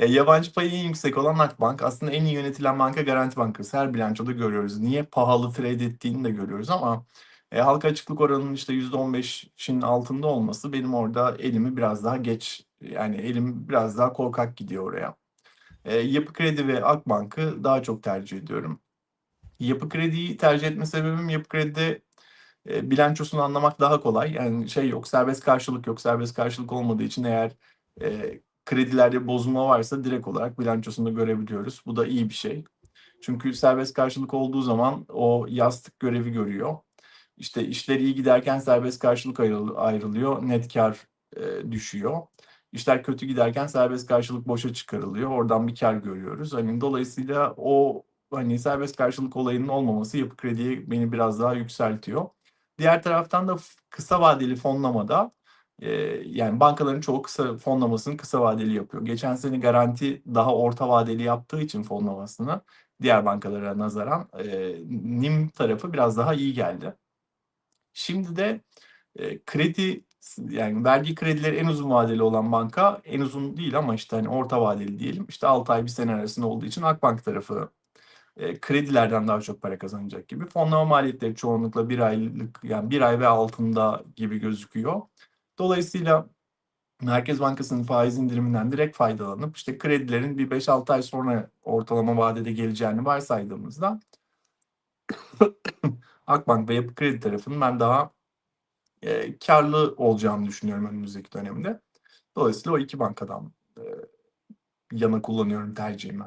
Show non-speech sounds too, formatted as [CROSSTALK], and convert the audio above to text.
E, yabancı payı en yüksek olan Akbank. Aslında en iyi yönetilen banka Garanti Bankası. Her bilançoda görüyoruz. Niye pahalı trade ettiğini de görüyoruz ama e, halka açıklık oranının işte %15'in altında olması benim orada elimi biraz daha geç yani elim biraz daha korkak gidiyor oraya. E, Yapı Kredi ve Akbank'ı daha çok tercih ediyorum. Yapı Kredi'yi tercih etme sebebim Yapı Kredi'de e, bilançosunu anlamak daha kolay. Yani şey yok, serbest karşılık yok. Serbest karşılık olmadığı için eğer e, kredilerde bozulma varsa direkt olarak bilançosunda görebiliyoruz. Bu da iyi bir şey. Çünkü serbest karşılık olduğu zaman o yastık görevi görüyor. İşte işler iyi giderken serbest karşılık ayrıl- ayrılıyor, net kar e, düşüyor. İşler kötü giderken serbest karşılık boşa çıkarılıyor. Oradan bir kar görüyoruz. Hani dolayısıyla o hani serbest karşılık olayının olmaması yapı krediye beni biraz daha yükseltiyor. Diğer taraftan da kısa vadeli fonlamada e, yani bankaların çoğu kısa fonlamasını kısa vadeli yapıyor. Geçen sene garanti daha orta vadeli yaptığı için fonlamasını diğer bankalara nazaran e, NIM tarafı biraz daha iyi geldi. Şimdi de e, kredi yani vergi kredileri en uzun vadeli olan banka en uzun değil ama işte hani orta vadeli diyelim. İşte 6 ay bir sene arasında olduğu için Akbank tarafı e, kredilerden daha çok para kazanacak gibi. Fonlama maliyetleri çoğunlukla bir aylık yani bir ay ve altında gibi gözüküyor. Dolayısıyla Merkez Bankası'nın faiz indiriminden direkt faydalanıp işte kredilerin bir 5-6 ay sonra ortalama vadede geleceğini varsaydığımızda [COUGHS] Akbank ve Yapı Kredi tarafının ben daha e, karlı olacağını düşünüyorum önümüzdeki dönemde. Dolayısıyla o iki bankadan e, yana kullanıyorum tercihimi.